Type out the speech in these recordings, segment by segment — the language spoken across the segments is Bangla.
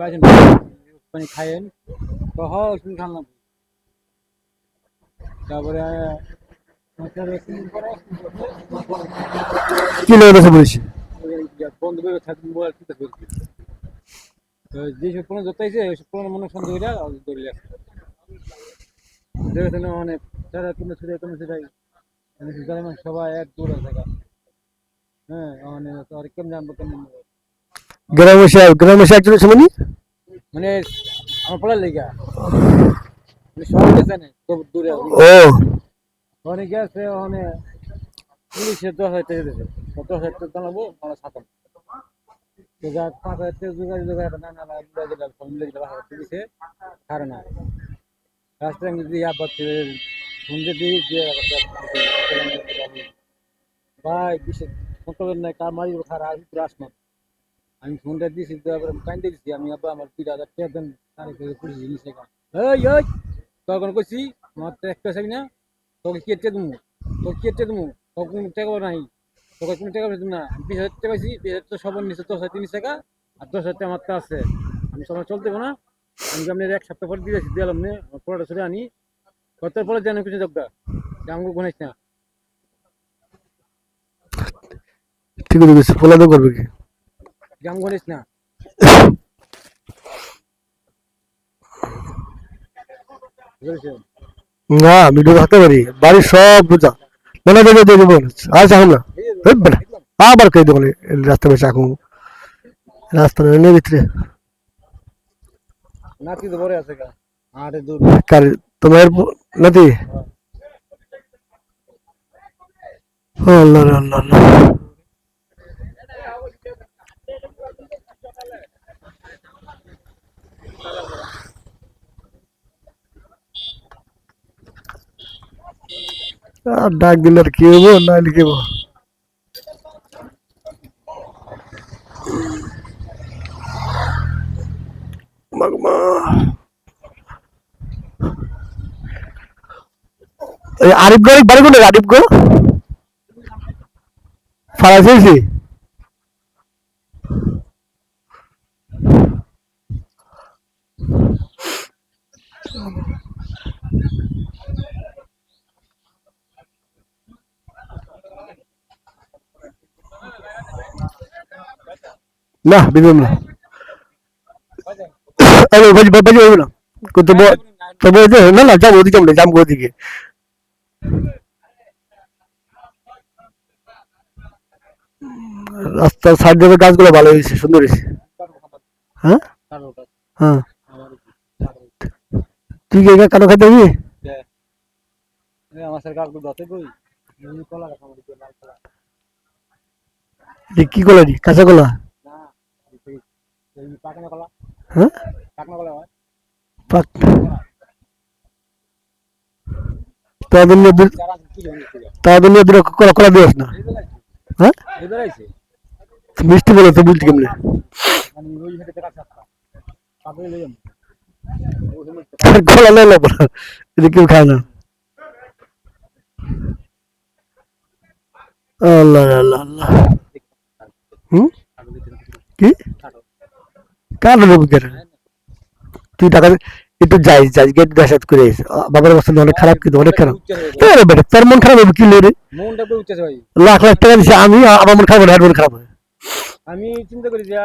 পাইছেন পানি খাইয়েন তো খালাম তারপরে মাথার একদিন পরে বলেছি? বন্ধ করে থাকবেন মোবাইল কিনতে পেরেছি যেসব কোনো ধরতেছে ওইসব কোনো মনে সন্দেহ হইলে ধরে আসছে দেখেছেন মানে তারা কোনো ছেড়ে কোনো ছেড়ে সবাই এক দূরে থাকা। হ্যাঁ মানে আর কেমন জানব কেমন গ্রামে এসে গ্রামে এসে একজন আছে মানে? মানে আমার পড়ার লেগা। মানে দূরে ও। অনেক গেছে ওখানে পুলিশের দশ হাজার টাকা দিয়েছে। দশ হাজার টাকা পাঁচ হাজার টাকা জোগাড় জোগাড় না না না ছাড়ে রাস্তায় আমি আবার ভাই বিশেষ ফোন নাই কার মারি খারাপ আসলাম আমি ফোনটা দিয়েছি দেওয়ার পরে কাইন্ডে দিচ্ছি আমি আবার আমার দুই হাজার টাকা দেন, তার পুলিশ জিনিস তখন কইছি আমার তো একটা চাবি না, তোকে কেটে দেবো তোকে কেটে দেবো তোকে কোনো টাকা নাই, তোকে কোনো টাকা না। বিশ হাজার টাকা পাইছি, বিশ হাজার সবার নিচে দশ হাজার, তিরিশ টাকা, আর দশ হাজার টাকা আমার আছে। আমি সময় চলতে না। আমি আপনার এক সপ্তাহ পরে দিয়েছি দিলাম না পড়াটা সরে আনি। কত পরে জানো কিছু দরকার আমাকে ঘনাইস না। ঠিক আছে ফোলা তো করবে কি? জাম ঘনিস না। না ভিডিও থাকতে পারি। বাড়ির সব বুঝা মনে দেবে দিয়ে দেবো। আর চাকুন না। আবার কে দেবো? রাস্তা বেশি চাকু রাস্তা নেই ভিতরে। নাতি তো বড় আছে গা। আটে দূর। কার তোমার নাতি? ও আল্লাহ আল্লাহ আল্লাহ। আর ডাক দিলে আর কি হব না লিখেব মাগমা এই আরিফ গো বাড়ি কোনটা আরিফ গো ফারাইছি না বিদিম না। আরে বাজি বাজি বাজি না। কত বড় তো বলছে না না, যাব, ওদিকে আমরা, যাব ওদিকে। রাস্তার সাইড দিয়ে গাছগুলো ভালো হয়েছে, সুন্দর হয়েছে। হ্যাঁ? হ্যাঁ। তুই কি একা খাইতে হবি কলা কলা এটা কি কলা রে? কাঁচা কলা না এই পাকানো কলা হ্যাঁ পাকানো কলা হয় পাক তাদের নিয়ে দু- যারা কি জানি কি তাদের নিয়ে দুটো কলা কলা দিস না হ্যাঁ এবার আইছে মিষ্টি বলে তো বুঝতে কেমনে মানে ওই হেঁটে দেখা সাতটা পাকলে লইম আর কলা লাই না পড়া এটা কেউ খায় না আল্লাহ আল্লাহ আল্লাহ হুম কি কার দেবো কেন তুই টাকা একটু যাই যাই গেট দেখাত করে আইস। বাবার অবস্থা অনেক খারাপ কিন্তু অনেক খারাপ। রে বেটা তোর মন খারাপ হবে কি রে? লাখ লাখ টাকা দিছে আমি আমার মন খারাপ হবে মন খারাপ হবে আমি চিন্তা করি যে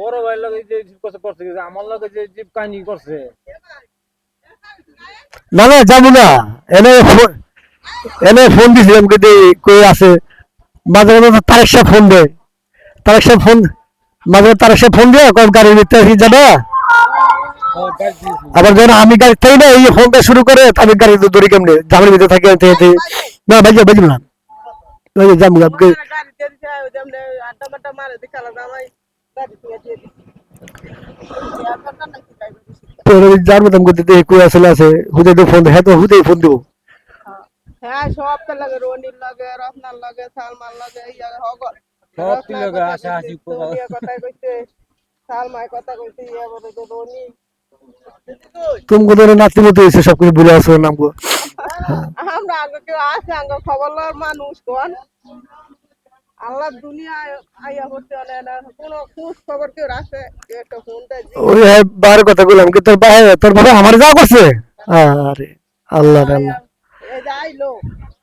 বড় ভাইয়ের লগে যে কষ্ট করছে আমার লগে যে জীব কাহিনী করছে। না না যাব না। এনে ফোন এনে ফোন দিছিলাম কিন্তু কই আছে। মাঝে মাঝে তারেক সাহেব ফোন দেয়। তারেক সাহেব ফোন মাঝে তারেক সাহেব ফোন দিয়ে কম গাড়ির ভিতরে যাবে। আবার যখন আমি গাড়ি থাকি না, এই ফোনটা শুরু করে আমি গাড়ি দড়ি কেমনে? জামের ভিতরে থাকি না, বাজি বাজি না। ওই যে যাব আপনি গাড়ি তেল চাই ওই যেমন আড্ডা মাড্ডা মারে দি খেলা জামাই গাড়ি থেকে দিয়ে দিছি আর দরকার নাই কি গাড়ি দিছি যার মতন করতে দেখি কই আসলে আছে হুদে তো ফোন হ্যাঁ তো হুদে ফোন দেবো। হ্যাঁ সব তো লাগে, রনির লাগে, রত্নার লাগে, সালমার লাগে এই জায়গা হগল। সব আশা ইয়া তুমি নাতি মতো আসো নাম আমরা আগে কেউ আছে আগে খবর লওয়ার মানুষ কোন? আল্লাহ দুনিয়ায় আইয়া করতে হলে না কোনো খোঁজ খবর কেউ রাখে যে একটা ফোনটা ওই বার কথা বললাম কি তোর ভাই তোর বাবা আমার যা করছে? আরে আল্লাহ আল্লাহ। এই যে আইলো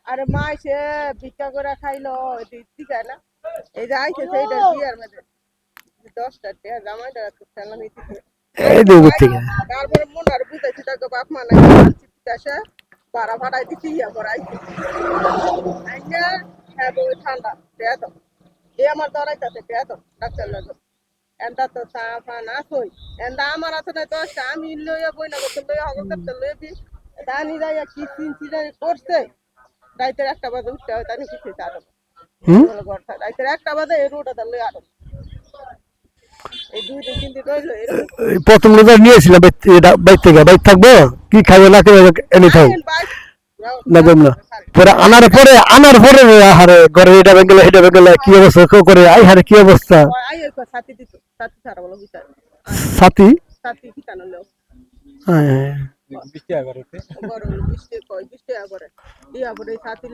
আরে মা সে ভিক্ষা করে খাইলো দিচ্ছি খায় না। এই যে আইছে সেইটা বিয়ার মধ্যে। দশটা জামাইটা এই তারপরে মন আর বুঝাইছি তাকে বাপ মা নাই আসে বাড়া ভাড়াই দিচ্ছি ইয়া করাইছি আইনা হ্যাঁ ঠান্ডা দেয়া তো এ আমার দরাইতাছে দেয়া তো ডাক্তার লাগে। এন্ডা তো চা ফা না সই এন্ডা আমার আছে না দশটা আমি লইয়া বই না করতে লইয়া হগল করতে লইয়া বি দানি যাইয়া কি জানি করছে? রাইতের একটা বাজে উঠতে হয় তানি কিছু চাটো প্রথম রোজা নিয়েছিলাম বাইর থেকে বাইর থাকব? কি খাব না খাব এনে থাকব না না পরে আনার পরে আনার পরে হারে ঘরে এটা বেঙ্গল এটা বেঙ্গল কি অবস্থা কেউ করে আই হারে কি অবস্থা? সাথী দিত